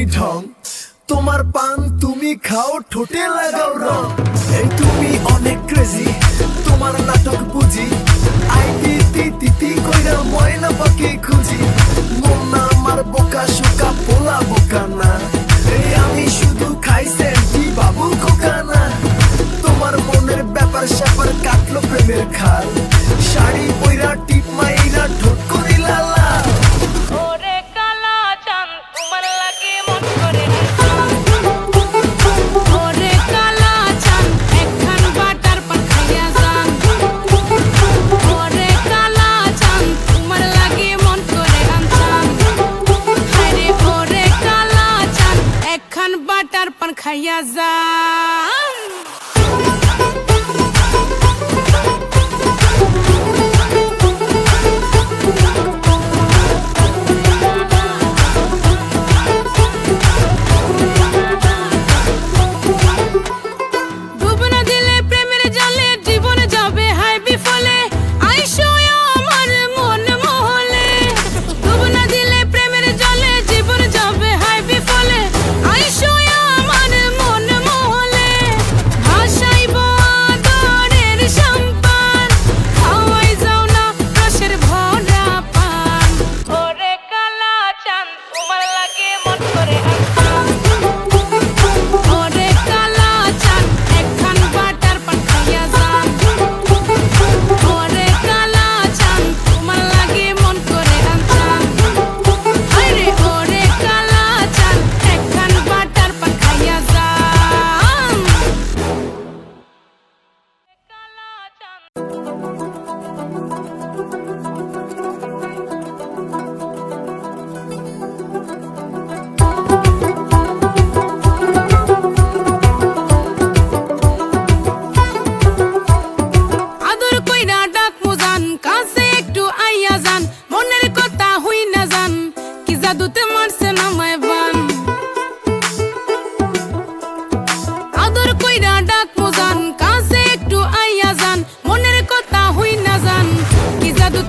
তুমি ঢং। তোমার পান তুমি খাও, ঠোঁটে লাগাও রং। এই তুমি অনেক ক্রেজি তোমার নাটক বুঝি কইরা ময়না খুঁজি। আমার বোকা পোলা বোকা না। এই আমি শুধু খাইছে কি বাবু খোকা না। তোমার মনের ব্যাপার স্যাপার কাটলো প্রেমের খাল। শাড়ি বইরা টিপ মাইরা ঠোঁট করে যাইয়া যা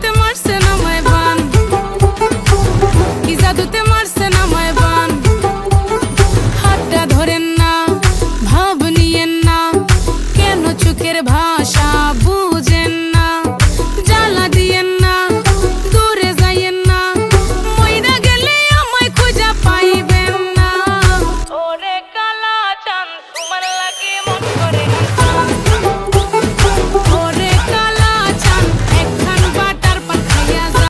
te marse